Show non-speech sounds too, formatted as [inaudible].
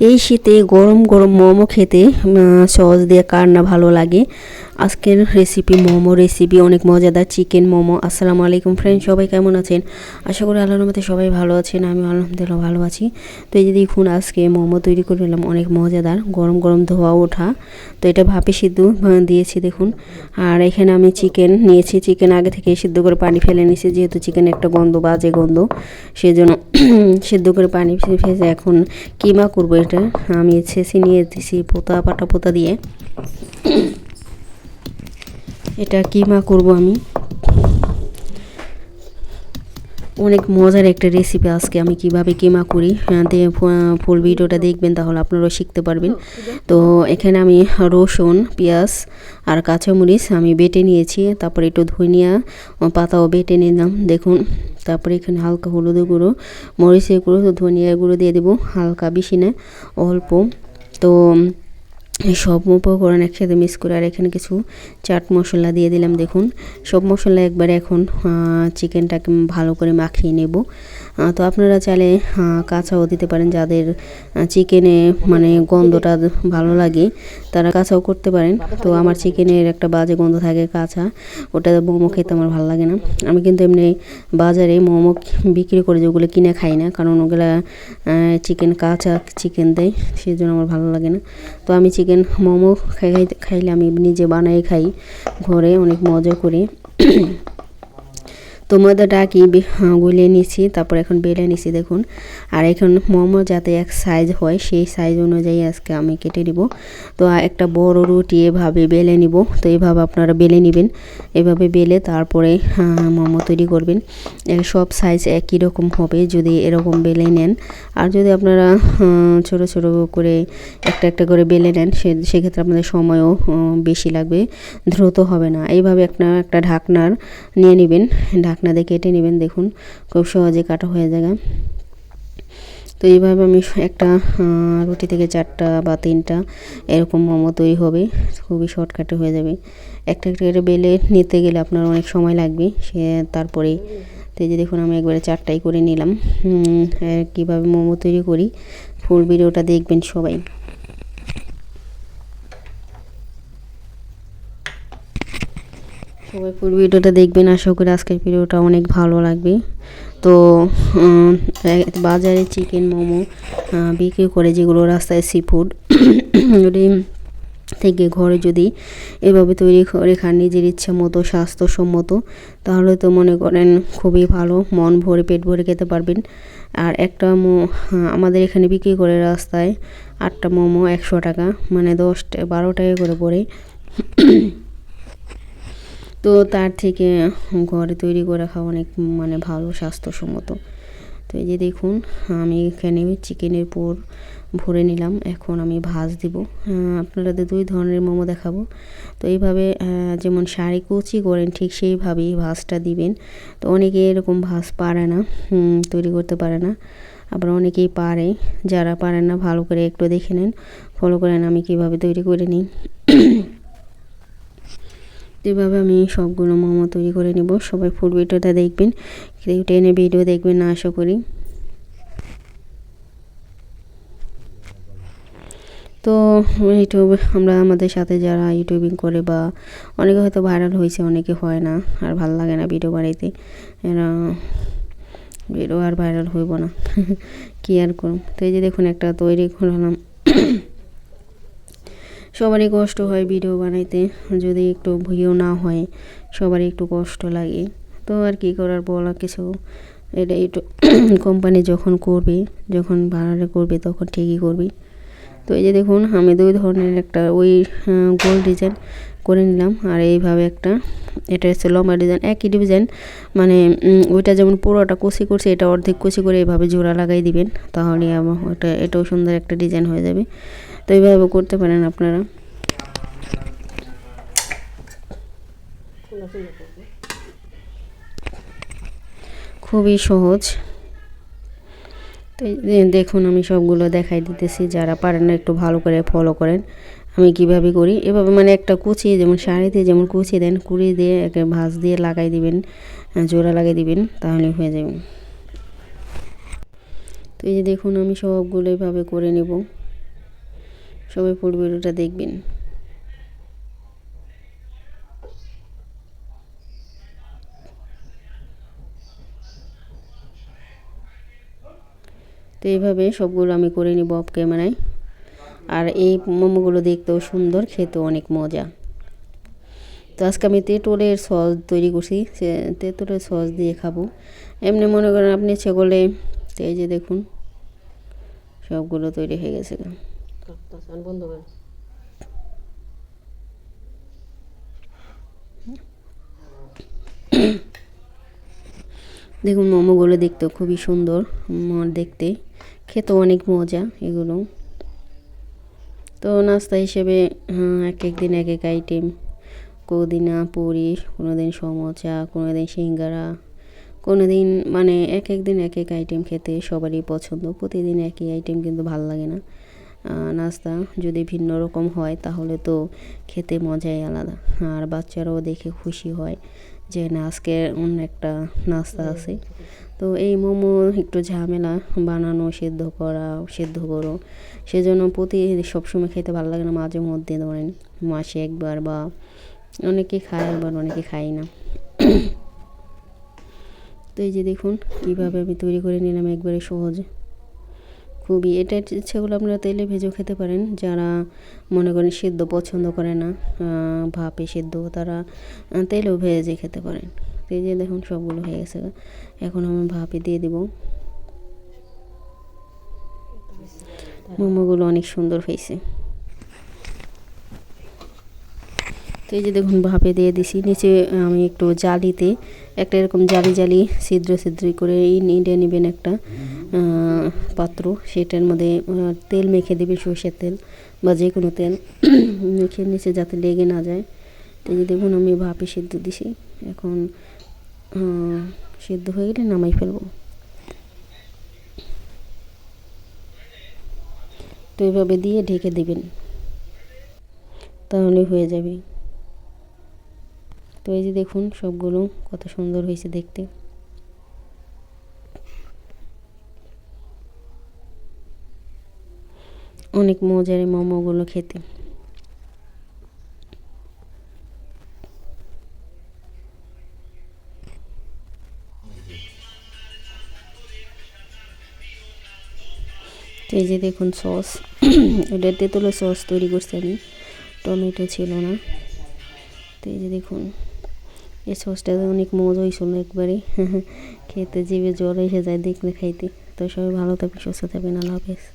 এই শীতে গরম গরম মোমো খেতে সস দিয়ে কার না ভালো লাগে। আজকের রেসিপি মোমো রেসিপি অনেক মজাদার চিকেন মোমো। আসসালামু আলাইকুম ফ্রেন্ড সবাই কেমন আছেন? আশা করি আল্লাহর মধ্যে সবাই ভালো আছেন আমি আলহামদুলিল্লাহ ভালো আছি। তো এই যে দেখুন, আজকে মোমো তৈরি করে নিলাম, অনেক মজাদার। গরম গরম ধোয়া ওঠা। তো এটা ভাপে সিদ্ধ দিয়েছি দেখুন। আর এখানে আমি চিকেন নিয়েছি। চিকেন আগে থেকে সিদ্ধ করে পানি ফেলে নিয়েছি, যেহেতু চিকেন একটা গন্ধ, বাজে গন্ধ। সেজন্য [clears throat] সিদ্ধ করে পানি ফেলে, এখন কিমা করব এটা আমি ছেঁচি নিয়ে দিছি পোতা পাটা পোতা দিয়ে। এটা কিমা করব আমি? অনেক মজার একটা রেসিপি আজকে আমি কীভাবে কিমা করি। ফু- ফুল ভিডিওটা দেখবেন, তাহলে আপনারাও শিখতে পারবেন। তো এখানে আমি রসুন, পেঁয়াজ আর কাঁচামরিচ আমি বেটে নিয়েছি, তারপরে একটু ধনিয়া পাতাও বেটে নিলাম, দেখুন। তারপরে এখানে হালকা হলুদ গুঁড়ো, মরিচের গুঁড়ো ধনিয়া গুঁড়ো দিয়ে দেবো, হালকা বেশি না, অল্প। তো সব উপকরণ একসাথে মিক্স করে আর এখানে কিছু চাট মশলা দিয়ে দিলাম, দেখুন। সব মশলা একবারে এখন চিকেনটাকে ভালো করে মাখিয়ে নেব। তো আপনারা চাইলে কাঁচাও দিতে পারেন যাদের চিকেনে মানে গন্ধটা ভালো লাগে, তারা কাঁচাও করতে পারেন। তো আমার চিকেনের একটা বাজে গন্ধ থাকে কাঁচা, ওটা মোমো খেতে আমার ভালো লাগে না। আমি কিন্তু এমনি বাজারে মোমো বিক্রি করে যেগুলো কিনে খাই না, কারণ ওগুলা চিকেন কাঁচা চিকেন দেয় সেই জন্য আমার ভালো লাগে না। তো আমি চিকেন মোমো খাই খাইলে আমি নিজে বানাই খাই। ঘরে অনেক মজা করে। তো ময়দাটা কি গুলিয়ে নিয়েছি তারপর এখন বেলে নিছি দেখুন। আর এখন মোমো যাতে এক সাইজ হয় সেই সাইজ অনুযায়ী আজকে আমি কেটে নিব। তো একটা বড় রুটি এভাবে বেলে নিব তো এভাবে আপনারা বেলে নেবেন। এভাবে বেলে তারপরে মোমো তৈরি করবেন। সব সাইজ একই রকম হবে যদি এরকম বেলে নেন। আর যদি আপনারা আহ, ছোট ছোট করে একটা একটা করে বেলে নেন সেক্ষেত্রে আপনাদের সময়ও বেশি লাগবে দ্রুত হবে না। এইভাবে একটা একটা ঢাকনার নিয়ে নেবেন ঢাকনা দিয়ে কেটে নেবেন, দেখুন। খুব সহজে কাটা হয়ে যাবে। তো এইভাবে আমি একটা রুটি থেকে চারটা বা তিনটা এরকম মোমো তৈরি হবে। খুবই শর্টকাটে হয়ে যাবে। একটা একটা করে বেলে নিতে গেলে আপনার অনেক সময় লাগবে। সে তারপরে তো যে দেখুন, আমি একবারে চারটাই করে নিলাম। কীভাবে মোমো তৈরি করি, ফুল ভিডিওটা দেখবেন সবাই। সবাই ফুল ভিডিওটা দেখবেন। আশা করি আজকের ভিডিওটা অনেক ভালো লাগবে। তো বাজারে চিকেন মোমো বিক্রি করে যেগুলো রাস্তায় সি ফুড থেকে ঘরে যদি এভাবে তৈরি করে খান, নিজের ইচ্ছা মতো, স্বাস্থ্যসম্মত, তাহলে তো মনে করেন খুবই ভালো, মন ভরে, পেট ভরে খেতে পারবেন। আর একটা মো আমাদের এখানে বিক্রি করে রাস্তায় আটটা মোমো একশো টাকা মানে দশটা বারো টাকা করে পড়ে। তো তার থেকে ঘরে তৈরি করে খাওয়া অনেক মানে ভালো স্বাস্থ্যসম্মত। তো এই যে দেখুন আমি এখানে চিকেনের পোর ভরে নিলাম। এখন আমি ভাজ দিব। আহ, আপনাদের দুই ধরনের মোমো দেখাবো। তো এইভাবে যেমন শাড়ি কুচি করেন ঠিক সেইভাবেই ভাজটা দিবেন। তো অনেকে এরকম ভাজ পারে না তৈরি করতে পারে না। আবার অনেকেই পারে যারা পারে না ভালো করে একটু দেখে নেন। ফলো করেন আমি কীভাবে তৈরি করে নিই। এভাবে আমি সবগুলো মোমো তৈরি করে নেব। সবাই ফুল ভিডিওটা দেখবেন টেনে ভিডিও দেখবেন না, আশা করি। তো ইউটিউব, আমরা আমাদের সাথে যারা ইউটিউবিং করে বা অনেকে হয়তো ভাইরাল হয়েছে, অনেকে হয় না, আর ভালো লাগে না ভিডিও বানাইতে। এরা ভিডিও আর ভাইরাল হইব না। [laughs] কি আর করুন তো এই যে দেখুন, একটা তৈরি করলাম। সবারই কষ্ট হয় ভিডিও বানাইতে, যদি একটু ভিও না হয়, সবারই একটু কষ্ট লাগে। তো আর কি করার বলা কিছু? এটা একটু [clears throat] কোম্পানি যখন করবে, যখন ভাড়া করবে, তখন ঠিকই করবে। তো এই যে দেখুন, আমি দুই ধরনের একটা ওই গোল ডিজাইন করে নিলাম। আর এইভাবে একটা, এটা হচ্ছে লম্বা ডিজাইন একই ডিজাইন মানে ওইটা যেমন পুরোটা কুচি করছে, এটা অর্ধেক কুচি করে এইভাবে জোড়া লাগাই দিবেন, তাহলে ওটা, এটাও সুন্দর একটা ডিজাইন হয়ে যাবে। তো এইভাবে করতে পারেন আপনারা। খুবই সহজ। তো দেখুন, আমি সবগুলো দেখাই দিতেছি, যারা পারেন না, একটু ভালো করে ফলো করেন। আমি কীভাবে করি? এভাবে মানে একটা কুচি, যেমন শাড়িতে যেমন কুচি দেন, কুড়ি দিয়ে একে ভাঁজ দিয়ে লাগাই দিবেন জোড়া লাগিয়ে দিবেন, তাহলে হয়ে যাবে। তো এই যে দেখুন, আমি সবগুলো এভাবে করে নেব। সবাই ফুল ভিডিওটা দেখবেন। তো এইভাবে সবগুলো আমি করে নিব অফ ক্যামেরায় আর এই মোমোগুলো দেখতেও সুন্দর খেতেও অনেক মজা। তো আজকে আমি তেঁতুলের সস তৈরি করছি সে তেঁতুলের সস দিয়ে খাব। এমনি মনে করেন আপনি তো এই যে দেখুন সবগুলো তৈরি হয়ে গেছে। দেখুন মোমোগুলো দেখতেও খুবই সুন্দর দেখতে। খেতেও অনেক মজা এগুলো। তো নাস্তা হিসেবে এক এক দিন এক এক আইটেম কোনো দিন পুরি কোনো দিন সমোচা কোনো দিন সিঙ্গারা কোনো দিন মানে এক এক দিন এক এক আইটেম খেতে সবারই পছন্দ। প্রতিদিন একই আইটেম কিন্তু ভালো লাগে না। নাস্তা যদি ভিন্ন রকম হয় তাহলে তো খেতে মজাই আলাদা। আর বাচ্চারাও দেখে খুশি হয়। যে না আজকে অন্য একটা নাস্তা আছে। তো এই মোমো একটু ঝামেলা বানানো সেদ্ধ করা সেদ্ধ করো। সেজন্য প্রতি সবসময় খেতে ভালো লাগে না মাঝে মধ্যে ধরেন মাসে একবার বা অনেকে খায় আবার অনেকে খায় না। তো এই যে দেখুন কীভাবে আমি তৈরি করে নিলাম একবারে সহজে। খুবই এটা সেগুলো আপনারা তেলে ভেজেও খেতে পারেন। যারা মনে করেন সেদ্ধ পছন্দ করে না ভাপে সেদ্ধ, তারা তেলেও ভেজে খেতে পারেন। ভেজে দেখুন, সবগুলো হয়ে গেছে। এখন আমি ভাপে দিয়ে দেব। মোমোগুলো অনেক সুন্দর হয়েছে তো এই যে দেখুন ভাপে দিয়ে দিছি, নিচে আমি একটু জালিতে একটা এরকম জালি জালি ছিদ্র ছিদ্র করে নিয়ে নেবেন একটা পাত্র। সেটার মধ্যে তেল মেখে দেবে, সর্ষের তেল বা যে কোনো তেল। [clears throat] মেখে নিচে যাতে লেগে না যায়। তো যে দেখুন আমি ভাপে সিদ্ধ দিছি। এখন সিদ্ধ হয়ে গেলে নামাই ফেলব। তো এইভাবে দিয়ে ঢেকে দেবেন। তাহলে হয়ে যাবে। তো এই যে দেখুন সবগুলো কত সুন্দর হয়েছে দেখতে। অনেক মজার এই মোমোগুলো খেতে। এই যে দেখুন সস। এটা তেঁতুলের সস তৈরি করছি আমি। টমেটো ছিল না। তো এই যে দেখুন। এই সসটা অনেক মজা হয়েছিল একবারে। [laughs] খেতে জিভে জ্বর এসে যায় দেখলে খাইতে। তো সবাই ভালো থাকবে সুস্থ থাকবেন, আল্লাহ হাফেজ।